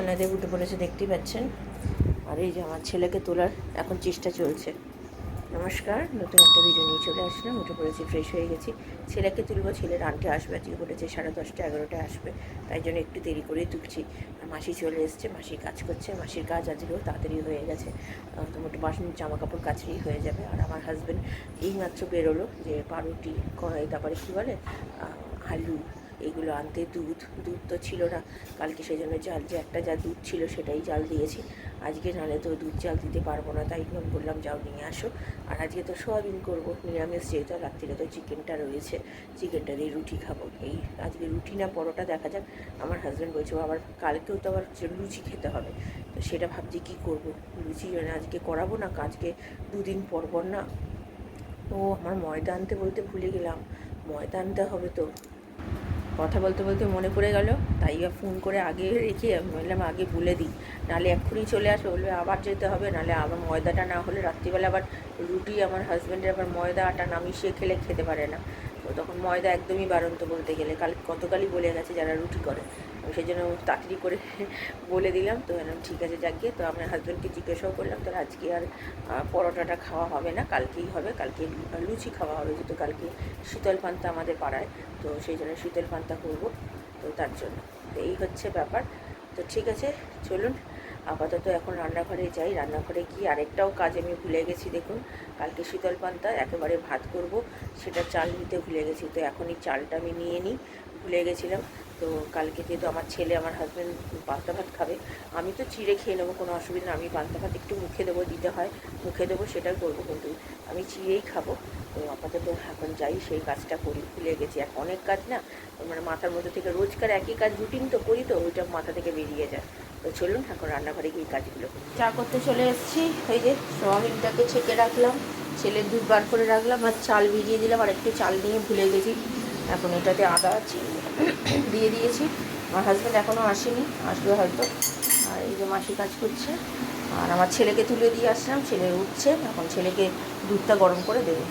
ওনাদের উঠে পড়েছে দেখতেই পাচ্ছেন। আর এই যে আমার ছেলেকে তোলার এখন চেষ্টা চলছে। নমস্কার নতুন একটা ভিডিও নিয়ে চলে আসলাম। উঠে পড়েছি ফ্রেশ হয়ে গেছি। ছেলেকে তুলবো ছেলের আন্টি আসবে আজকে বলেছে সাড়ে দশটা এগারোটায় আসবে। তাই জন্য একটু দেরি করেই তুলছি। আর মাসি চলে এসছে মাসি কাজ করছে মাসির কাজ আজকেও তাড়াতাড়ি হয়ে গেছে। আহ, তো মোটে বাসন জামা কাপড় কাচলেই হয়ে যাবে। আর আমার হাজব্যান্ড এইমাত্র বেরোলো যে পাউরুটি তারপরে কী বলে? আলু। এগুলো আনতে দুধ দুধ তো ছিল না। কালকে সেই জন্য জাল, যে একটা যা দুধ ছিল সেটাই জাল দিয়েছি। আজকে নাহলে তো দুধ জাল দিতে পারব না, তাই জন্য বললাম, যাও নিয়ে আসো। আর আজকে তো সোয়াবিন করব, নিরামিষ যেহেতু রাত্রিরে তো চিকেনটা রয়েছে। চিকেনটা দিয়ে রুটি খাব। এই আজকে রুটি না, পরোটা দেখা যাক। আমার হাজব্যান্ড বলছে আবার কালকেও তো আবার লুচি খেতে হবে। তো সেটা ভাবছি কী করব? লুচি মানে আজকে করাবো না আজকে দুদিন পর পর না? ও, আমার ময়দা আনতে বলতে ভুলে গেলাম। ময়দা আনতে হবে তো। কথা বলতে বলতে মনে পড়ে গেল। তাই ফোন করে আগে রেখে বললাম, আগে বলে দিই। নাহলে এক্ষুনি চলে আসবে। বলবে, আবার যেতে হবে। নাহলে আবার ময়দাটা না হলে রাত্রিবেলা আবার রুটি, আমার হাজব্যান্ডের আবার ময়দা, আটা না মিশিয়ে খেলে খেতে পারে না। তো তখন ময়দা একদমই বারন্ত বলতে গেলে। কাল কতকালই বলে গেছে যারা রুটি করে। সেই জন্য তাড়াতাড়ি করে বলে দিলাম। তো এলাম ঠিক আছে যাকে তো আমার হাজব্যান্ডকে জিজ্ঞাসাও করলাম তো আজকে আর পরোটাটা খাওয়া হবে না, কালকেই হবে। কালকে লুচি খাওয়া হবে, যেহেতু কালকে শীতল পান্তা আমাদের পাড়ায়। তো সেই জন্য শীতল পান্তা করব, তো তার জন্য। তো এই হচ্ছে ব্যাপার। তো ঠিক আছে, চলুন। আপাতত এখন রান্নাঘরে যাই। রান্নাঘরে গিয়ে আরেকটাও কাজ আমি ভুলে গেছি, দেখুন। কালকে শীতল পান্তা একেবারে ভাত করব, সেটা চাল নিতে ভুলে গেছি। তো এখনই চালটা আমি নিয়ে নিই, ভুলে গেছিলাম। তো কালকে যেহেতু আমার ছেলে, আমার হাজব্যান্ড পান্তা ভাত খাবে, আমি তো চিড়ে খেয়ে নেব, কোনো অসুবিধা না আমি পান্তা ভাত একটু মুখে দেবো, দিতে হয়, মুখে দেবো সেটাই করব কিন্তু আমি চিড়েই খাব। তো আপাতত এখন যাই, সেই কাজটা করি, ভুলে গেছি। এক অনেক কাজ না মানে মাথার মধ্যে থেকে রোজকার একই কাজ রুটিন তো করি তো, ওইটা মাথা থেকে বেরিয়ে যায়। তো চলুন, এখন রান্নাঘরে গিয়ে কাজগুলো করি। চা করতে চলে এসেছি ওই যে সোয়াবিনটাকে ছেঁকে রাখলাম ছেলের দুধ বার করে রাখলাম, আর চাল ভিজিয়ে দিলাম, আর একটু চাল নিয়ে ভুলে গেছি। এখন এটাতে আদা আছে দিয়ে দিয়েছি। আমার হাজব্যান্ড এখনও আসেনি, আসবে হয়তো। আর এই যে মাসি কাজ করছে। আর আমার ছেলেকে তুলে দিয়ে আসলাম, ছেলে উঠছে। এখন ছেলেকে দুধটা গরম করে দেবো।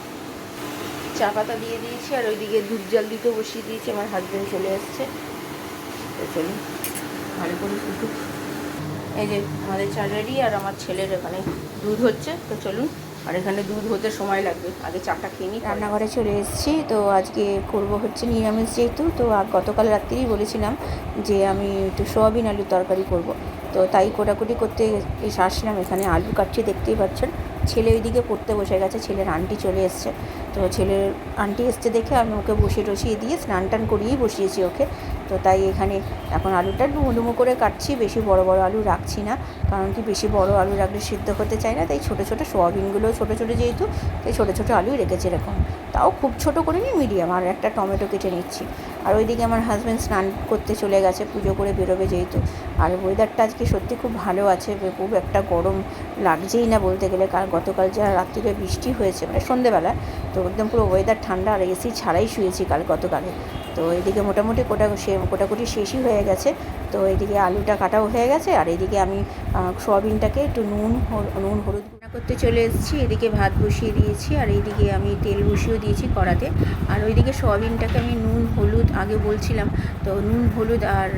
চা পাতা দিয়ে দিয়েছি, আর ওইদিকে দুধ জল দিতে বসিয়ে দিয়েছি। আমার হাজব্যান্ড চলে আসছে। তো চলুন, ভালো করে এই যে আমাদের চা রেডি আর আমার ছেলের এখানে দুধ হচ্ছে। তো চলুন আর এখানে দুধ হতে সময় লাগবে। আগে চাটা খেয়ে নিই রান্নাঘরে চলে এসেছি। তো আজকে করব হচ্ছে নিরামিষ যেহেতু, তো গতকাল রাত্রেই বলেছিলাম যে আমি একটু সোয়াবিন আলুর তরকারি করব। তো তাই কোটাকুটি করতে আসলাম। এখানে আলু কাটছি, দেখতেই পাচ্ছেন। ছেলে ওইদিকে পড়তে বসে গেছে, ছেলের আন্টি চলে এসছে। তো ছেলের আন্টি এসছে দেখে আমি ওকে বসিয়ে টসিয়ে দিয়ে স্নান টান করিয়েই বসিয়েছি ওকে। তো তাই এখানে এখন আলুটা ডুমো ডুমো করে কাটছি, বেশি বড় বড় আলু রাখছি না, কারণ কি বেশি বড় আলু রাখলে সিদ্ধ হতে চায় না, তাই ছোটো ছোটো সোয়াবিনগুলো ছোটো ছোটো যেহেতু, তাই ছোটো ছোটো আলুই রেখেছি এরকম। তাও খুব ছোটো করে নি, মিডিয়াম, আর একটা টমেটো কেটে নিচ্ছি। আর ওইদিকে আমার হাজব্যান্ড স্নান করতে চলে গেছে, পুজো করে বেরোবে যেহেতু। আর ওয়েদারটা আজকে সত্যি খুব ভালো আছে খুব একটা গরম লাগছেই না বলতে গেলে, কারণ গতকাল যা রাত্রিরে বৃষ্টি হয়েছে মানে সন্ধেবেলা, তো একদম পুরো ওয়েদার ঠান্ডা আর এসি ছাড়াই শুয়েছি কাল গতকালে। তো এদিকে মোটামুটি কোটা কোটাকুটি শেষই হয়ে গেছে। তো এদিকে আলুটা কাটাও হয়ে গেছে আর এদিকে আমি সোয়াবিনটাকে একটু নুন নুন হলুদ করতে চলে এসেছি, এদিকে ভাত বসিয়ে দিয়েছি আর এইদিকে আমি তেল বসিয়েও দিয়েছি কড়াতে। আর ওইদিকে সোয়াবিনটাকে আমি নুন, হলুদ, আগে বলছিলাম, তো নুন, হলুদ আর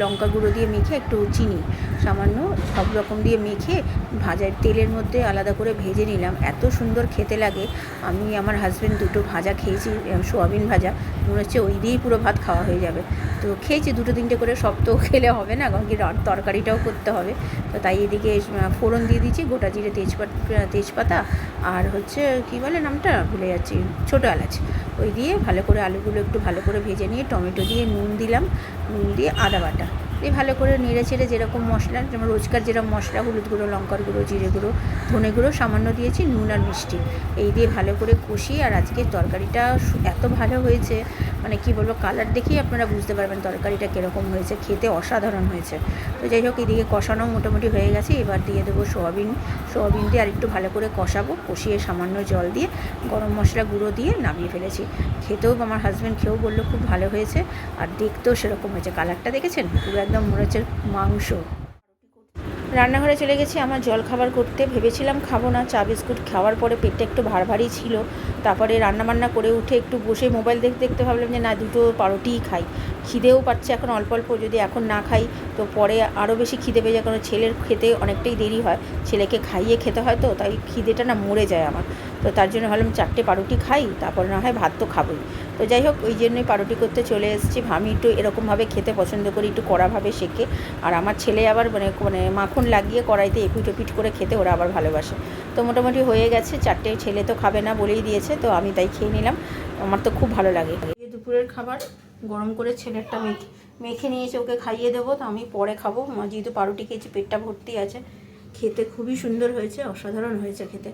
লঙ্কা গুঁড়ো দিয়ে মেখে একটু চিনি, সামান্য সব রকম দিয়ে মেখে ভাজার তেলের মধ্যে আলাদা করে ভেজে নিলাম। এত সুন্দর খেতে লাগে। আমি, আমার হাজব্যান্ড দুটো ভাজা খেয়েছি সোয়াবিন ভাজা। মনে হচ্ছে ওই দিয়েই পুরো ভাত খাওয়া হয়ে যাবে। তো খেয়েছি দুটো তিনটে করে সব তো খেলে হবে না, কারণ কি তরকারিটাও করতে হবে। তো তাই এদিকে ফোড়ন দিয়ে দিচ্ছি গোটা জিরে তেজপাতা তেজপাতা আর হচ্ছে, কি বলে নামটা? ভুলে যাচ্ছি, ছোটো এলাচ। ওই দিয়ে ভালো করে আলুগুলো একটু ভালো করে ভেজে নিয়ে টমেটো দিয়ে নুন দিলাম। নুন দিয়ে আদা বাটা। দিয়ে ভালো করে নেড়ে চেড়ে যেরকম মশলা, যেমন রোজকার যেরকম মশলা, হলুদ গুঁড়ো, লঙ্কার গুঁড়ো, জিরে গুঁড়ো, ধনে গুঁড়ো, সামান্য দিয়েছি নুন আর মিষ্টি। এই দিয়ে ভালো করে কষিয়ে আর আজকের তরকারিটা এত ভালো হয়েছে মানে কি বলব কালার দেখেই আপনারা বুঝতে পারবেন তরকারিটা কীরকম হয়েছে, খেতে অসাধারণ হয়েছে। তো যাই হোক, এদিকে কষানো মোটামুটি হয়ে গেছে, এবার দিয়ে দেবো সোয়াবিন। সোয়াবিন দিয়ে আরেকটু ভালো করে কষাবো, কষিয়ে সামান্য জল দিয়ে গরম মশলা গুঁড়ো দিয়ে নামিয়ে ফেলেছি। খেতেও আমার হাজব্যান্ড খেয়েও বলল, খুব ভালো হয়েছে। আর দেখতেও সেরকম হয়েছে। কালারটা দেখেছেন? পুরো একদম মনে মাংস। রান্নাঘরে চলে গেছি, আমার জল খাবার করতে। ভেবেছিলাম খাব না, চা বিস্কুট খাওয়ার পরে পেটটা একটু ভার ছিল। তারপরে রান্নাবান্না করে উঠে একটু বসে মোবাইল দেখতে দেখতে ভাবলাম যে, না, দুটো পাউরুটিই খাই। খিদেও পাচ্ছে এখন অল্প অল্প, যদি এখন না খাই, তো পরে আরও বেশি খিদে পেয়ে যায়। কারণ ছেলের খেতে অনেকটাই দেরি হয়। ছেলেকে খাইয়ে খেতে হয় তো, তাই খিদেটা না মরে যায় আমার। তো তার জন্য ভাবলাম চারটে পাউরুটি খাই, তারপর না হয় ভাত তো খাবোই। তো যাই হোক, ওই জন্যই পাউরুটি করতে চলে এসেছি। আমি একটু এরকমভাবে খেতে পছন্দ করি, একটু কড়াভাবে শেখে। আর আমার ছেলে আবার মানে মানে মাখন লাগিয়ে কড়াইতে এপিট ওপিট করে খেতে ওরা আবার ভালোবাসে। তো মোটামুটি হয়ে গেছে, চারটে ছেলে তো খাবে না বলেই দিয়েছে, তো আমি তাই খেয়ে নিলাম। আমার তো খুব ভালো লাগে। দুপুরের খাবার, গরম করে ছেলেরটা মেখে মেখে নিয়েছে, ওকে খাইয়ে দেবো, তো আমি পরে খাব। যেহেতু পাউরুটি খেয়েছি, পেটটা ভর্তি আছে, খেতে খুবই সুন্দর হয়েছে, অসাধারণ হয়েছে খেতে।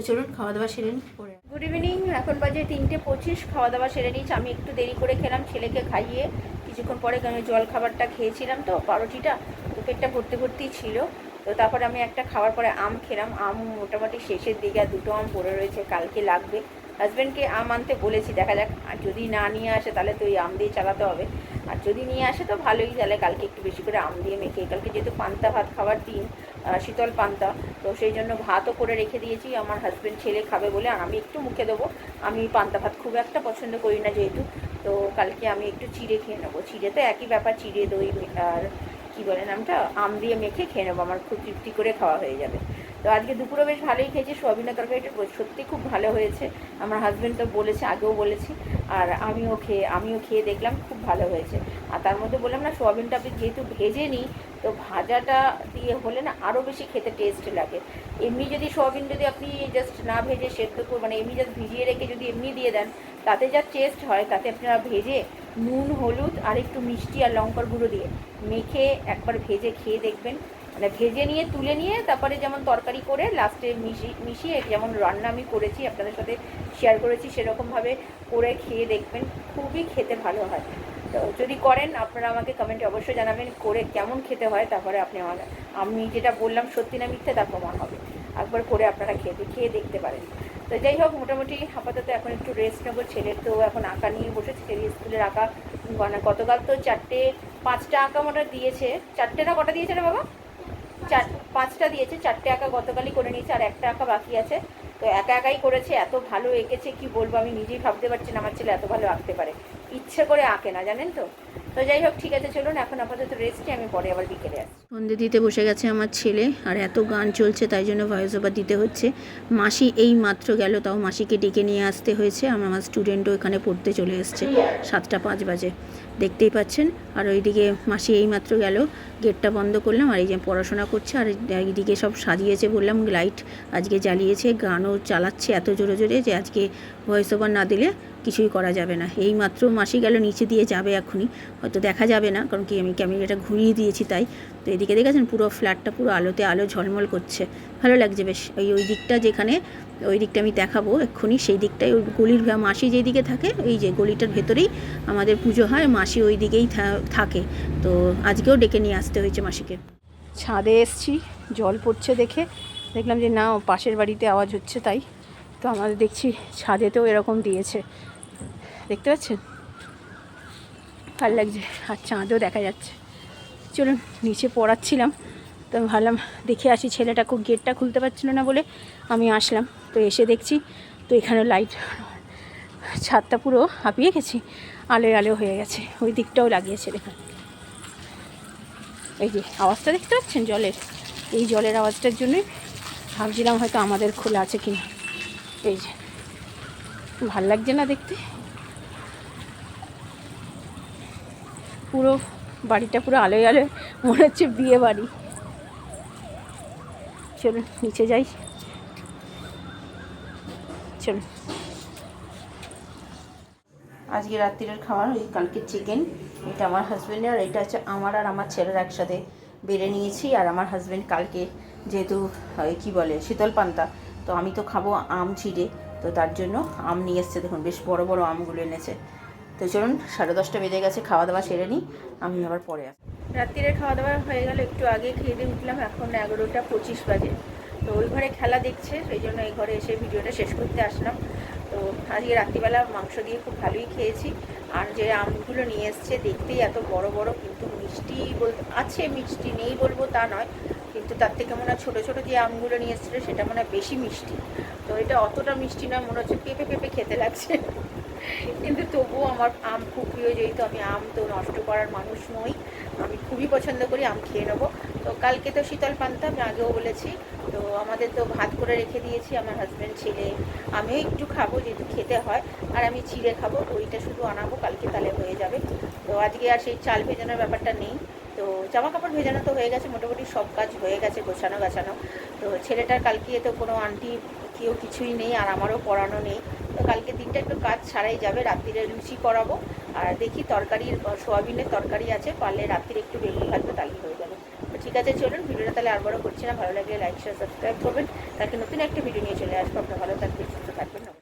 তো চলুন খাওয়া দাওয়া সেরে নিই গুড ইভিনিং এখন বাজে তিনটে পঁচিশ খাওয়া দাওয়া সেরে নিয়েছি। আমি একটু দেরি করে খেলাম, ছেলেকে খাইয়ে কিছুক্ষণ পরে জল খাবারটা খেয়েছিলাম তো, পাউরুটিটা তো পেটটা ভর্তি ভর্তি ছিল। তো তারপরে আমি একটা খাওয়ার পরে আম খেলাম। আম মোটামুটি শেষের দিকে আর দুটো আম পড়ে রয়েছে, কালকে লাগবে। হাজব্যান্ডকে আম আনতে বলেছি, দেখা যাক, আর যদি না নিয়ে আসে তাহলে তো ওই আম দিয়ে চালাতে হবে। আর যদি নিয়ে আসে তো ভালোই, তাহলে কালকে একটু বেশি করে আম দিয়ে মেখে, কালকে যেহেতু পান্তা ভাত খাবার দিন শীতল পান্তা। তো সেই জন্য ভাতও করে রেখে দিয়েছি। আমার হাজব্যান্ড ছেলে খাবে বলে আমি একটু মুখে দেবো। আমি পান্তা ভাত খুব একটা পছন্দ করি না যেহেতু। তো কালকে আমি একটু চিড়ে খেয়ে নেব। চিড়ে তো একই ব্যাপার, চিড়ে দই আর কী বলে নামটা? আম দিয়ে মেখে খেয়ে নেব। আমার খুব তৃপ্তি করে খাওয়া হয়ে যাবে। তো আজকে দুপুরে বেশ ভালোই খেয়েছি। সোয়াবিনের তরকারিটা সত্যি খুব ভালো হয়েছে। আমার হাজব্যান্ড তো বলেছে, আগেও বলেছি। আর আমিও খেয়ে আমিও খেয়ে দেখলাম। খুব ভালো হয়েছে। আর তার মধ্যে বললাম না, সোয়াবিনটা আপনি যেহেতু ভেজে নিই তো ভাজাটা দিয়ে হলে না আরও বেশি খেতে টেস্ট লাগে। এমনি যদি সোয়াবিন যদি আপনি জাস্ট না ভেজে সেদ্ধ করে মানে এমনি জাস্ট ভিজিয়ে রেখে যদি এমনি দিয়ে দেন, তাতে যা টেস্ট হয় তাতে আপনারা ভেজে নুন, হলুদ আর একটু মিষ্টি আর লঙ্কার গুঁড়ো দিয়ে মেখে একবার ভেজে খেয়ে দেখবেন। মানে ভেজে নিয়ে, তুলে নিয়ে তারপরে যেমন তরকারি করে লাস্টে মিশিয়ে মিশিয়ে যেমন রান্না আমি করেছি, আপনাদের সাথে শেয়ার করেছি, সেরকমভাবে করে খেয়ে দেখবেন, খুবই খেতে ভালো হয়। তো যদি করেন, আপনারা আমাকে কমেন্টে অবশ্যই জানাবেন করে কেমন খেতে হয়, তারপরে আপনি আমার আমি যেটা বললাম সত্যি না মিথ্যে, তার প্রমাণ হবে। একবার করে আপনারা খেতে খেয়ে দেখতে পারেন। তো যাই হোক, মোটামুটি আপাতত এখন একটু রেস্ট নেব, ছেলের তো এখন আঁকা নিয়ে বসেছে, ছেলে স্কুলের আঁকা মানে গতকাল তো চারটে, পাঁচটা আঁকা মোটা দিয়েছে। চারটে না কটা দিয়েছে রে বাবা? চার, পাঁচটা দিয়েছে, চারটে আঁকা গতকালই করে নিয়েছে, আর একটা আঁকা বাকি আছে। তো একা একাই করেছে, এত ভালো এঁকেছে, কি বলব, আমি নিজেই ভাবতে পারছি না, আমার ছেলে এত ভালো আঁকতে পারে। ইচ্ছে করে আঁকে না, জানেন তো? তো যাই হোক, ঠিক আছে, চলুন, এখন আপাতত রেস্টে আমি পরে আবার বিকেলে আসছি। সন্ধে দিতে বসে গেছে আমার ছেলে, আর এত গান চলছে, তাই জন্য ভয়েস ওভার দিতে হচ্ছে। মাসি এই মাত্র গেল, তাও মাসিকে ডেকে নিয়ে আসতে হয়েছে আমার স্টুডেন্টও এখানে পড়তে চলে এসছে সাতটা পাঁচ বাজে। দেখতেই পাচ্ছেন, আর ওইদিকে মাসি এই মাত্র গেল গেটটা বন্ধ করলাম, আর এই যে পড়াশোনা করছে, আর এইদিকে সব সাজিয়েছে বললাম লাইট আজকে জ্বালিয়েছে, গানও চালাচ্ছে এত জোরে জোরে যে আজকে ভয়েস ওভার না দিলে কিছুই করা যাবে না। এই মাত্র মাসি গেল, নিচে দিয়ে যাবে এখনই। হয়তো দেখা যাবে না, কারণ কি আমি ক্যামেরাটা ঘুরিয়ে দিয়েছি তাই। তো এদিকে দেখেছেন পুরো ফ্ল্যাটটা পুরো আলোতে আলো ঝলমল করছে। ভালো লাগছে বেশ। ওই ওই দিকটা যেখানে, ওই দিকটা আমি দেখাবো এক্ষুনি, সেই দিকটাই ওই গলির মাসি যেই দিকে থাকে, এই যে গলিটার ভেতরেই আমাদের পুজো হয়, মাসি ওই দিকেই থাকে। তো আজকেও ডেকে নিয়ে আসতে হয়েছে মাসিকে। ছাদে এসছি, জল পড়ছে দেখে। দেখলাম যে না, পাশের বাড়িতে আওয়াজ হচ্ছে তাই। তো আমাদের দেখছি, ছাদেতেও এরকম দিয়েছে। দেখতে পাচ্ছেন? ভালো লাগছে। আর চাঁদও দেখা যাচ্ছে। চলুন, নিচে পড়াচ্ছিলাম, তো ভাবলাম দেখে আসি ছেলেটা খুব গেটটা খুলতে পারছিল না বলে আমি আসলাম। তো এসে দেখছি, তো এখানে লাইট, ছাদটা পুরো হাঁপিয়ে গেছি আলোয় আলো হয়ে গেছে, ওই দিকটাও লাগিয়েছে দেখুন। এই যে আওয়াজটা দেখতে পাচ্ছেন জলের? এই জলের আওয়াজটার জন্যই ভাবছিলাম হয়তো আমাদের খোলা আছে কিনা। এই যে, ভালো লাগছে না দেখতে? পুরো বাড়িটা পুরো আলোয় আলোয় মনে হচ্ছে বিয়ে বাড়ি। চলুন, নিচে যাই। চলুন। আজকে রাত্রিরের খাবার ওই কালকে চিকেন এটা আমার হাজব্যান্ডের আর এটা হচ্ছে আমার আর আমার ছেলের একসাথে বেড়ে নিয়েছি, আর আমার হাজব্যান্ড কালকে যেহেতু কী বলে, শীতল পান্তা, তো আমি তো খাব আম ছিঁড়ে, তো তার জন্য আম নিয়ে এসছে। দেখুন, বেশ বড় বড় আমগুলো এনেছে। তো চলুন, সাড়ে দশটা বেজে গেছে খাওয়া দাওয়া সেরে নিই। আমি আবার পরে আসি। রাত্রিরের খাওয়া দাওয়া হয়ে গেল, একটু আগে খেয়ে দিয়ে উঠলাম, এখন এগারোটা পঁচিশ বাজে। তো ওই ঘরে খেলা দেখছে, সেই জন্য এই ঘরে এসে ভিডিওটা শেষ করতে আসলাম। তো আজকে রাত্রিবেলা মাংস দিয়ে খুব ভালোই খেয়েছি। আর যে আমগুলো নিয়ে এসছে, দেখতেই এত বড় বড়, কিন্তু মিষ্টি বলতে আছে মিষ্টি, নেই বলব তা নয়। কিন্তু তার থেকে মনে হয় ছোটো ছোটো যে আমগুলো নিয়ে এসেছিল, সেটা মনে হয় বেশি মিষ্টি। তো এটা অতটা মিষ্টি নয়, মনে হচ্ছে পেঁপে পেঁপে খেতে লাগছে। কিন্তু তবুও আমার আম খুব প্রিয়, যেহেতু আমি আম তো নষ্ট করার মানুষ নই, আমি খুবই পছন্দ করি, আম খেয়ে নেব। তো কালকে তো শীতল পান্তা, আমি আগেও বলেছি, তো আমাদের তো ভাত করে রেখে দিয়েছি, আমার হাজব্যান্ড ছেলে, আমিও একটু খাব যেহেতু খেতে হয়, আর আমি চিড়ে খাব, ওইটা শুধু আনাবো, কালকে তাহলে হয়ে যাবে। তো আজকে আর সেই চাল ভেজানোর ব্যাপারটা নেই, তো জামা কাপড় ভেজানো তো হয়ে গেছে, মোটামুটি সব কাজ হয়ে গেছে গোছানো গাছানো তো ছেলেটার কালকে তো কোনো আন্টি কেউ কিছুই নেই আর আমারও পড়ানো নেই। তো কালকে দিনটা একটু কাজ ছাড়াই যাবে, রাত্রিরে লুচি করাবো। আর দেখি তরকারির সোয়াবিনের তরকারি আছে, পারলে রাত্রিরে একটু বেগুন ভাজবো, তাহলেই হয়ে যাবে। তো ঠিক আছে, চলুন, ভিডিওটা তাহলে আর বড় করছি না। ভালো লাগলে লাইক শেয়ার সাবস্ক্রাইব করবেন। তাকে নতুন একটা ভিডিও নিয়ে চলে আসব। আপনার ভালো থাকবেন, সুস্থ থাকবেন।